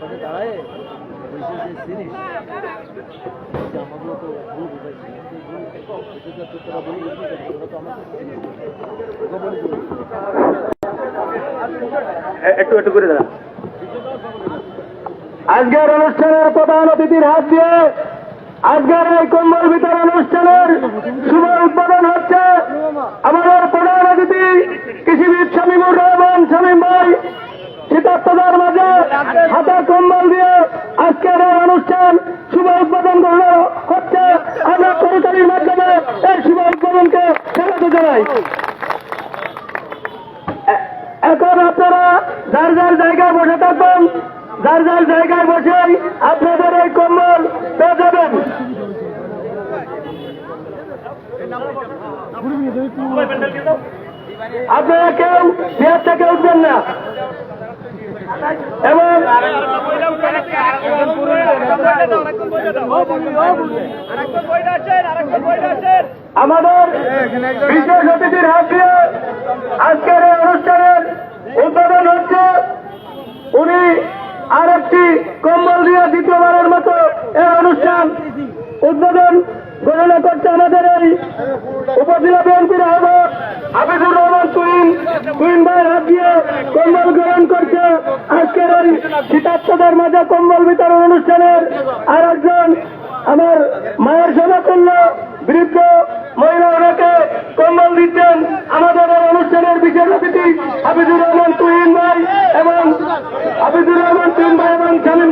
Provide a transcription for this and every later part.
পাশে দাঁড়ায়। একটু করে আজকের অনুষ্ঠানের প্রধান অতিথির হাত দিয়ে আজকের এই কম্বল বিতরণ অনুষ্ঠানের শুভ উদ্বোধন হচ্ছে আমাদের প্রধান অতিথি কৃষিবিদ শামীমুর রহমান শামীম ভাই। শীতার্থতার মাঝে হাতে কম্বল দিয়ে আজকের এই অনুষ্ঠান শুভ উদ্বোধন হচ্ছে আমরা করতালির মাধ্যমে এই শুভ উদ্বোধনকে স্বাগত জানাই। এখন আপনারা যার যার জায়গায় বসে থাকবেন যার যার জায়গায় বসেই আপনাদের এই কম্বল পেয়ে যাবেন। আপনারা কেউ চেয়ার থেকে উঠবেন না এবং আমাদের বিশেষ অতিথির হাত দিয়ে আজকের এই অনুষ্ঠানের উদ্বোধন হচ্ছে। উনি আর একটি কম্বল দিয়ে দ্বিতীয়বারের মতো এই অনুষ্ঠান উদ্বোধন ঘোষণা করছে আমাদের এই উপজেলা বিএনপির আহ্বায়ক হাফিজুর ভাইয়ের হাত দিয়ে কম্বল গ্রহণ করছে। আজকের এই শীতার্থদের মাঝে কম্বল বিতরণ অনুষ্ঠানের আর একজন আমার মায়ের সমতুল্য বৃদ্ধ মহিলা, ওনাকে কম্বল দিচ্ছেন আমাদের অনুষ্ঠানের বিশেষ অতিথি হাফিজুর রহমান তুহিন ভাই এবং হাফিজুর রহমান তুহিন ভাই এবং শামীম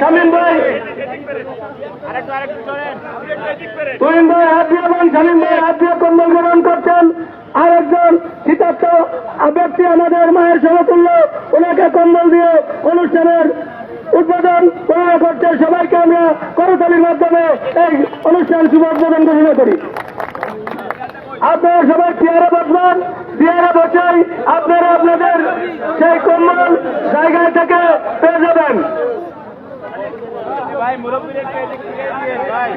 শামীম ভাই। তুহিন ভাই হাত দিয়ে এবং শামীম ভাই হাত দিয়ে কম্বল গ্রহণ করছেন। আর একজন শীতার্থ ব্যক্তি আমাদের মায়ের সমতুল্য, ওনাকে কম্বল দিয়ে অনুষ্ঠানের উদ্বোধন ঘোষণা করতে সবাইকে আমরা করতালির মাধ্যমে এই অনুষ্ঠান শুভ উদ্বোধন ঘোষণা করি। আপনারা সবাই চেয়ারে বসবেন। চেয়ারে বসেই আপনারা আপনাদের সেই কম্বল জায়গায় থেকে পেয়ে যাবেন। ভাই এদিক, ভাই।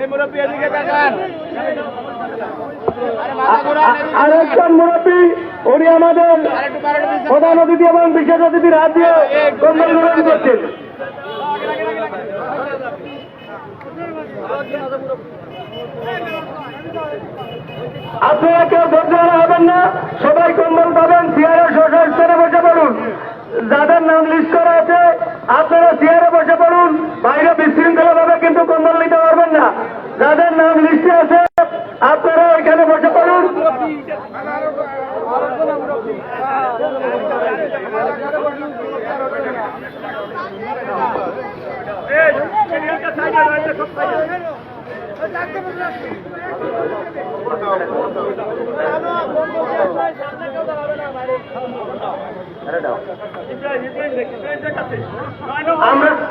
এই মুরব্বী এদিকে তাকান। আরেকজন মুরব্বী, উনি আমাদের। প্রধান অতিথি এবং বিশেষ অতিথির হাত দিয়ে কম্বল গ্রহণ করছেন আপনারা কেউ ধৈর্য হবেন না, সবাই কম্বল পাবেন, চেয়ারে শশা স্তরে বসে পড়ুন যাদের নাম লিস্ট করা আছে, আপনারা চেয়ারে বসে পড়ুন, বাইরে বিশৃঙ্খলা ভাবে কিন্তু কম্বল নিতে পারবেন না যাদের নাম লিস্টে আছে আপনারা এখানে বসে পড়ুন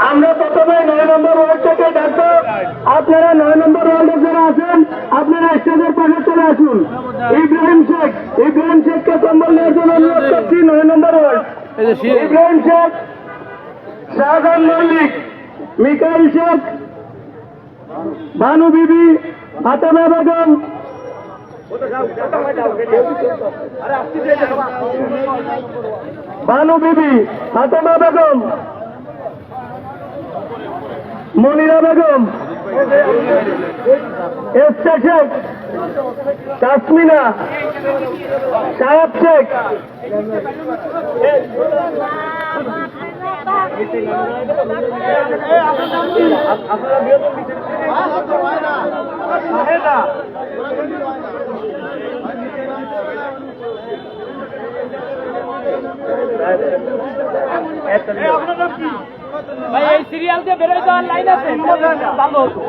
আমরা প্রথমে নয় নম্বর ওয়ার্ড থেকে ডাকবো আপনারা নয় নম্বর ওয়ার্ডে যারা আছেন, আপনারা স্টেজের পাশে চলে আসুন। ইব্রাহিম শেখ, ইব্রাহিম শেখকে কম্বল নেওয়ার জন্য অনুরোধ করছি, নয় নম্বর ইব্রাহিম শেখ, শাহজাহান মল্লিক মিকাইল শেখ ভানু বিবি, ফাতেমা বেগম। ভানু বিবি, ফাতেমা বেগম। মনিরা বেগম। এসটা শেখ তাসমিনা সাহেব শেখ। ভাই এই সিরিয়াল দিয়ে বেরোয় যাওয়ার লাইন আছে ভালো হতো